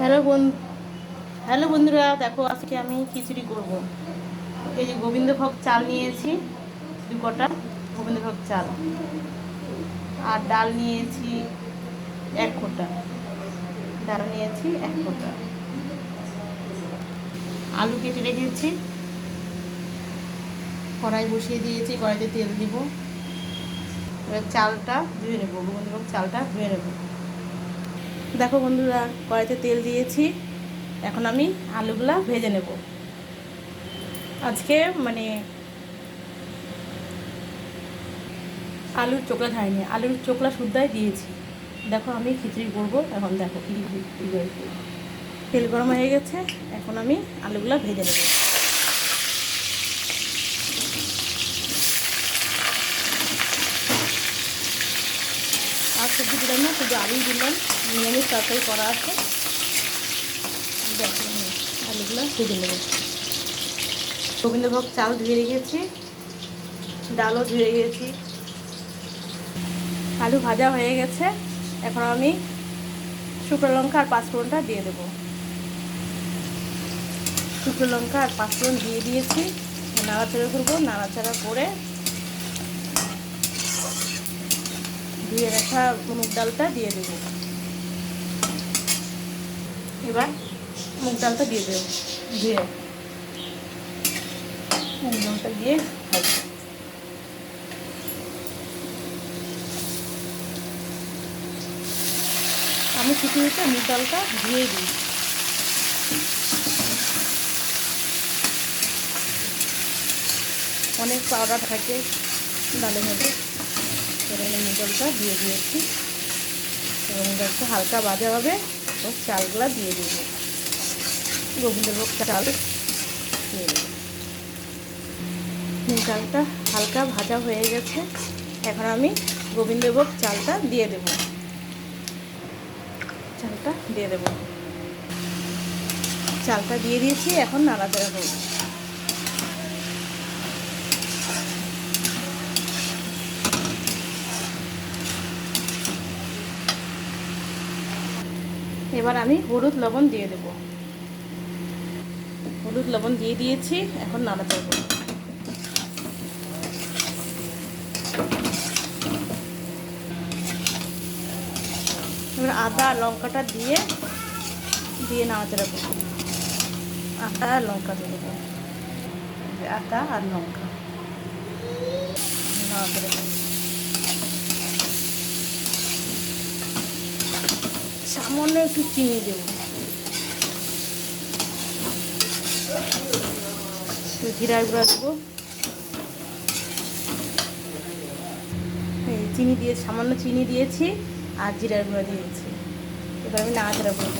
Hello বন্ধু hello বন্ধুরা, দেখো আজকে আমি খিচুড়ি করব। এই যে গোবিন্দভোগ চাল নিয়েছি, দু কটা গোবিন্দভোগ চাল। আর ডাল নিয়েছি এক কোটা ডাল নিয়েছি এক কোটা আলু কেটে রেখেছি। কড়াই বসিয়ে দিয়েছি, কড়াইতে তেল দিব। এবার চালটা ধুয়ে নেব, গোবিন্দভোগ চালটা ধুয়ে নেব। দেখো বন্ধুরা, কড়াইতে তেল দিয়েছি। এখন আমি আলুগুলা ভেজে নেব। আজকে মানে আলুর চোকলা খাইনি, আলুর চোকলা শুদ্ধাই দিয়েছি। দেখো আমি খিচুড়ি করব, এখন দেখো তেল গরম হয়ে গেছে, এখন আমি আলুগুলা ভেজে নেব। সবজি দিলাম না, শুধু আলুই দিলাম। নিরামিষ তরকারি করা আছে। আলুগুলো ভেজে নেব। গোবিন্দভোগ চাল ধুয়ে রেখেছি, ডালও ধুয়ে গেছি আলু ভাজা হয়ে গেছে। এখন আমি শুকনো লঙ্কা আর পাঁচফোড়নটা দিয়ে দেবো। শুকনো লঙ্কা আর পাঁচফোড়ন দিয়ে দিয়েছি। নাড়াচাড়া করব, নাড়াচাড়া করে ধুয়ে রাখা মুগ ডালটা দিয়ে দেবো। এবার মুগ ডালটা দিয়ে দেবো। ধুয়ে। মুগ ডালটা দিয়ে ভাজবো। আমি খিচুড়িতে মুগ ডালটা ধুয়ে দিই। অনেক পাউডার থাকে ডালের মধ্যে। এখানে মুগলটা দিয়ে দিয়েছি। এবং একটু হালকা ভাজা হবে, তো চালগুলা দিয়ে দেব। গোবিন্দভোগ চাল দিয়ে দেব। চালটা হালকা ভাজা হয়ে গেছে। এখন আমি গোবিন্দভোগ চালটা দিয়ে দেব। চালটা দিয়ে দেব। চালটা দিয়ে দিয়েছি, এখন নাড়াচাড়া করব। এবার আমি হলুদ লবণ দিয়ে দেব। হলুদ লবণ দিয়ে দিয়েছি, এখন নাড়াতে করব। এবার আদা, লঙ্কাটা দিয়ে দিয়ে নাড়াচাড়া করব। আদা আর লঙ্কা দিয়ে দেবো। আদা আর লঙ্কা। নাড়াচাড়া করব। সামান্য একটু চিনি দেব। জিরার গুঁড়া দেবো। চিনি দিয়ে, সামান্য চিনি দিয়েছি আর জিরার গুঁড়া দিয়েছি। এবার আমি নাড়াচাড়া করব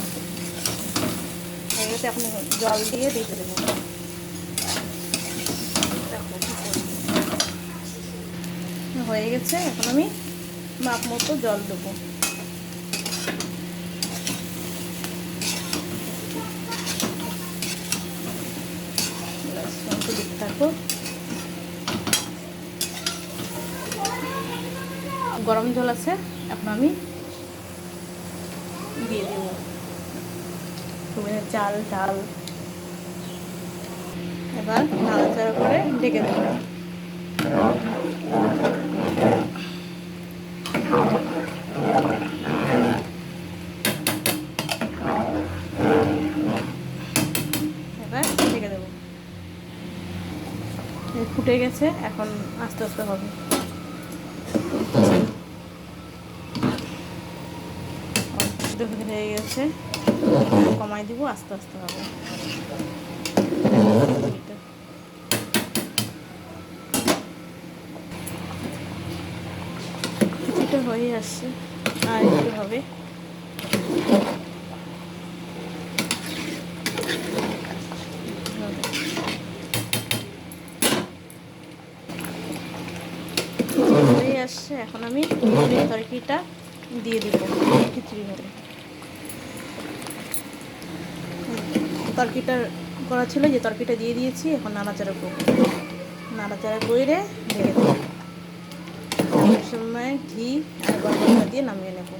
গেছে, এখন জল দিয়ে দেখে দেবো হয়ে গেছে, এখন আমি মাপ মতো জল দেবো একটু দেখতে থাকো গরম জল আছে, এখন আমি দিয়ে দেব। চাল, ডাল। এবার নাড়াচাড়া করে ডেকে দেব। এবার ঢেকে দেবো। ফুটে গেছে, এখন আস্তে আস্তে হবে। হয়ে গেছে। কমাই দিব, আস্তে আস্তে হবে। কিছুটা হয়ে আসছে, আর একটু হবে। আসছে, এখন আমি তরকারিটা দিয়ে দিব, খিচুড়ি হবে। তরকারিটা করা ছিল, যে তরকিটা দিয়ে দিয়েছি, এখন নাড়াচাড়া করব। নাড়াচাড়া করে ঢেকে দেবো। সময় ঘি আর গরম দিয়ে নামিয়ে নেব।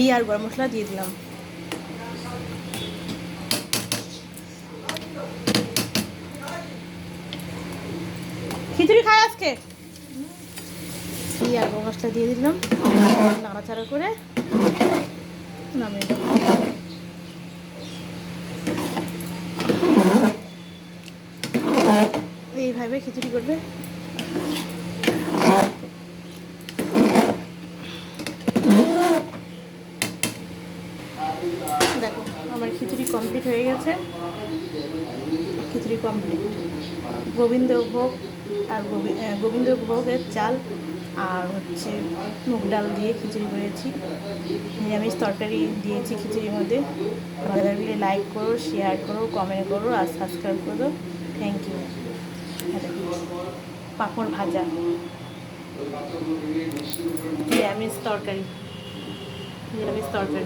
ঘি আর গরম মশলা দিয়ে দিলাম। খিচুড়ি খায় আজকে? ঘি আর গরম মশলা দিয়ে দিলাম। নাড়াচাড়া করে নামিয়ে দেবো এইভাবে খিচুড়ি করবে দেখো আমার খিচুড়ি কমপ্লিট হয়ে গেছে। খিচুড়ি কমপ্লিট গোবিন্দ ভোগ আর গোবি- আহ, গোবিন্দ ভোগের চাল আর হচ্ছে মুগ ডাল দিয়ে খিচুড়ি করেছি। নিরামিষ তরকারি দিয়েছি খিচুড়ির মধ্যে। ভালো লাগলে লাইক করো শেয়ার করো কমেন্ট করো আর সাবস্ক্রাইব করো। থ্যাংক ইউ পাঁপড় ভাজা। নিরামিষ তরকারি। নিরামিষ তরকারি।